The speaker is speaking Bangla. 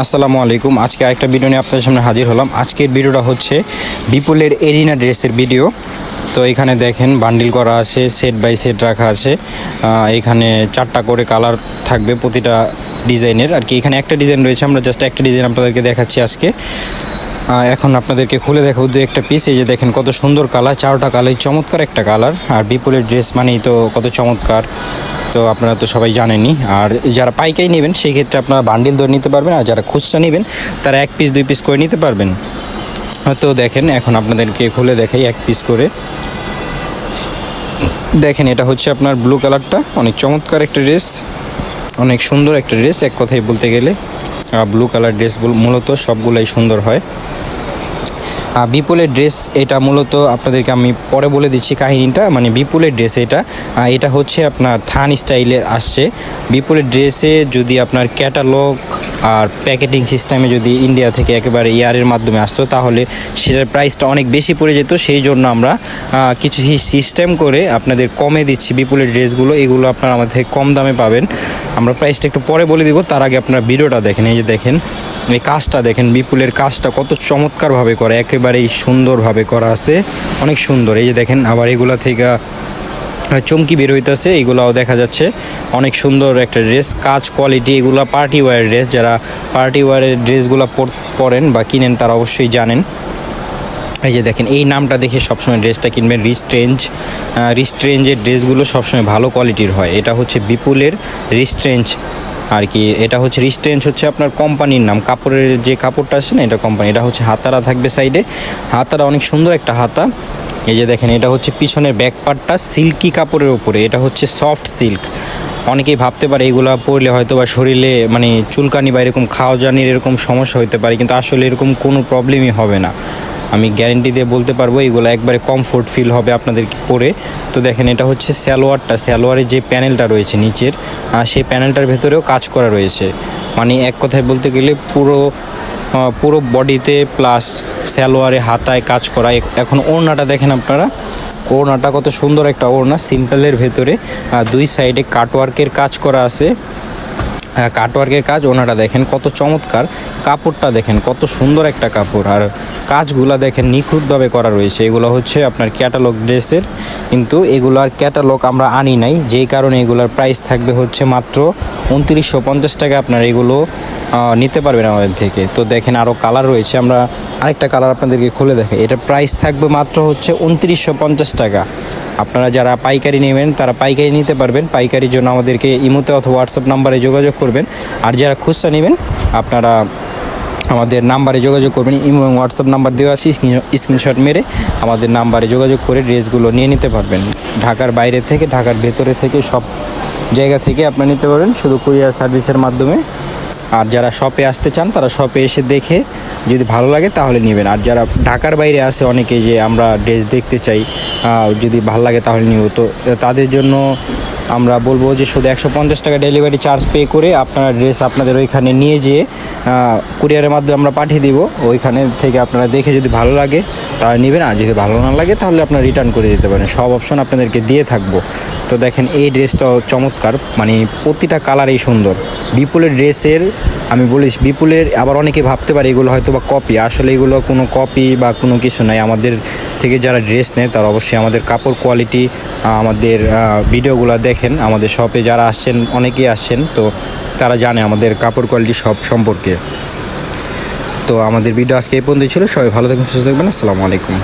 আসসালামু আলাইকুম। আজকে আরেকটা ভিডিও নিয়ে আপনাদের সামনে হাজির হলাম। আজকের ভিডিওটা হচ্ছে বিপুলের এরিনা ড্রেসের ভিডিও তো এখানে দেখেন বান্ডিল করা আছে সেট বাই সেট রাখা আছে। এখানে চারটা করে কালার থাকবে প্রতিটা ডিজাইনের আর কি এখানে একটা ডিজাইন রয়েছে, আমরা জাস্ট একটা ডিজাইন আপনাদেরকে দেখাচ্ছি আজকে। এখন আপনাদেরকে খুলে দেখাবো দু একটা পিস এই যে দেখেন কত সুন্দর কালার চারটা কালার চমৎকার একটা কালার আর বিপুলের ড্রেস মানেই তো কত চমৎকার। তো আপনারা তো সবাই জানেনই। আর যারা পাইকাই নেবেন, সেই ক্ষেত্রে আপনারা বান্ডিল ধরে নিতে পারবেন। আর যারা খুচরা নেবেন, তারা এক পিস দুই পিস করে নিতে পারবেন। তো দেখেন, এখন আপনাদেরকে খুলে দেখাই এক পিস করে। দেখেন, এটা হচ্ছে আপনার ব্লু কালারটা অনেক চমৎকার একটা ড্রেস অনেক সুন্দর একটা ড্রেস এক কথায় বলতে গেলে। ব্লু কালার ড্রেস মূলত সবগুলাই সুন্দর হয়। বিপুলের ড্রেস এটা মূলত আপনাদেরকে আমি পরে বলে দিচ্ছি কাহিনীটা মানে বিপুলের ড্রেস এটা। এটা হচ্ছে আপনার থান স্টাইলের আসছে। বিপুলের ড্রেসে যদি আপনার ক্যাটালগ আর প্যাকেটিং সিস্টেমে যদি ইন্ডিয়া থেকে একেবারে ইয়ারের মাধ্যমে আসতো, তাহলে সেটার প্রাইসটা অনেক বেশি পড়ে যেত। সেই জন্য আমরা কিছু সিস্টেম করে আপনাদের কমে দিচ্ছি বিপুলের ড্রেসগুলো। এগুলো আপনারা আমাদের থেকে কম দামে পাবেন। আমরা প্রাইসটা একটু পরে বলে দিব। তার আগে আপনারা ভিডিওটা দেখেন। এই যে দেখেন, এই কাজটা দেখেন, বিপুলের কাজটা কত চমৎকারভাবে করা। একেবারেই সুন্দরভাবে করা আছে। অনেক সুন্দর। এই যে দেখেন, আবার এগুলা থেকে চমকি বের হইতেছে, এগুলাও দেখা যাচ্ছে। অনেক সুন্দর একটা ড্রেস, কাজ কোয়ালিটি, এগুলা পার্টি ওয়ার ড্রেস। যারা পার্টি ওয়ারের ড্রেসগুলো পরেন বা কিনেন, তারা অবশ্যই জানেন। এই যে দেখেন, এই নামটা দেখে সবসময় ড্রেসটা কিনবেন। রিস্ট্রেঞ্জ রিস্ট্রেঞ্জের ড্রেসগুলো সবসময় ভালো কোয়ালিটির হয়। এটা হচ্ছে বিপুলের রিস্ট্রেঞ্জ আর কি। এটা হচ্ছে রিস্ট্রেঞ্জ হচ্ছে আপনার কোম্পানির নাম। কাপড়ের যে কাপড়টা আছে না, এটা কোম্পানি। এটা হচ্ছে হাতারা থাকবে সাইডে। হাতারা অনেক সুন্দর একটা হাতা। এই যে দেখেন, এটা হচ্ছে পিছনের ব্যাক পার্টটা সিল্কি কাপড়ের উপরে, এটা হচ্ছে সফট সিল্ক অনেকেই ভাবতে পারে এগুলা পরলে হয়তো বা শরীরে মানে চুলকানি বা এরকম খাওয়া জানির এরকম সমস্যা হতে পারে, কিন্তু আসলে এরকম কোনো প্রবলেমই হবে না। আমি গ্যারেন্টি দিয়ে বলতে পারব, এগুলো একবারে কমফোর্ট ফিল হবে আপনাদের পরে। তো দেখেন, এটা হচ্ছে স্যালোয়ারটা স্যালোয়ারের যে প্যানেলটা রয়েছে নিচের সেই প্যানেলটার ভেতরেও কাজ করা রয়েছে। মানে এক কথায় বলতে গেলে পুরো পুরো বডিতে প্লাস স্যালোয়ারে হাতায় কাজ করা। এখন ওড়নাটা দেখেন আপনারা। ওড়নাটা কত সুন্দর একটা ওড়না। সিম্পলের ভেতরে দুই সাইডে কাটওয়ার্কের কাজ করা আছে। কাটওয়ার্কের কাজ, ওনারা দেখেন কত চমৎকার কাপড়টা দেখেন, কত সুন্দর একটা কাপড়। আর কাজগুলা দেখেন নিখুঁতভাবে করা রয়েছে। এগুলো হচ্ছে আপনার ক্যাটালগ ড্রেসের, কিন্তু এগুলার ক্যাটালগ আমরা আনি নাই। যেই কারণে এগুলার প্রাইস থাকবে হচ্ছে মাত্র উনত্রিশশো পঞ্চাশ টাকা। আপনার এগুলো নিতে পারবেন আমাদের থেকে। তো দেখেন আরও কালার রয়েছে। আমরা আরেকটা কালার আপনাদেরকে খুলে দেখে। এটা প্রাইস থাকবে মাত্র হচ্ছে উনত্রিশশো পঞ্চাশ টাকা। আপনারা যারা পাইকারি নেবেন, তারা পাইকারি নিতে পারবেন। পাইকারির জন্য আমাদেরকে ইমোতে অথবা হোয়াটসঅ্যাপ নাম্বারে যোগাযোগ করবেন। আর যারা খুচরা নেবেন, আপনারা আমাদের নাম্বারে যোগাযোগ করবেন। ইমো এবং হোয়াটসঅ্যাপ নাম্বার দেওয়া আছে স্ক্রিনশট মেরে আমাদের নাম্বারে যোগাযোগ করে ড্রেসগুলো নিয়ে নিতে পারবেন। ঢাকার বাইরে থেকে, ঢাকার ভেতরে থেকে সব জায়গা থেকে আপনারা নিতে পারবেন। শুধু কুরিয়ার সার্ভিসের মাধ্যমে আর যারা শপে আসতে চান, তারা শপে এসে দেখে যদি ভালো লাগে তাহলে নেবেন। আর যারা ঢাকার বাইরে আসে অনেকে যে আমরা ড্রেস দেখতে চাই যদি ভালো লাগে তাহলে নিব। তো তাদের জন্য আমরা বলব যে শুধু একশো পঞ্চাশ টাকা ডেলিভারি চার্জ পে করে আপনারা ড্রেস আপনাদের ওইখানে নিয়ে যেয়ে কুরিয়ারের মাধ্যমে আমরা পাঠিয়ে দিব। ওইখানে থেকে আপনারা দেখে যদি ভালো লাগে, তাহলে নেবেন। আর যদি ভালো না লাগে, তাহলে আপনারা রিটার্ন করে দিতে পারেন। সব অপশন আপনাদেরকে দিয়ে থাকব। তো দেখেন, এই ড্রেসটাও চমৎকার। মানে প্রতিটা কালারই সুন্দর। বিপুলের ড্রেসের আমি বলিস বিপুলের, আবার অনেকে ভাবতে পারে এগুলো হয়তো বা কপি আসলে এগুলো কোনো কপি বা কোনো কিছু নাই। আমাদের থেকে যারা ড্রেস নেয়, তারা অবশ্যই আমাদের কাপড় কোয়ালিটি আমাদের ভিডিওগুলো দেখেন। আমাদের শপে যারা আসছেন, অনেকেই আসছেন, তো তারা জানে আমাদের কাপড় কোয়ালিটি সব সম্পর্কে। তো আমাদের ভিডিও আজকে এই পর্যন্ত ছিল। সবাই ভালো থাকবেন, সুস্থ থাকবেন। আসসালামু আলাইকুম।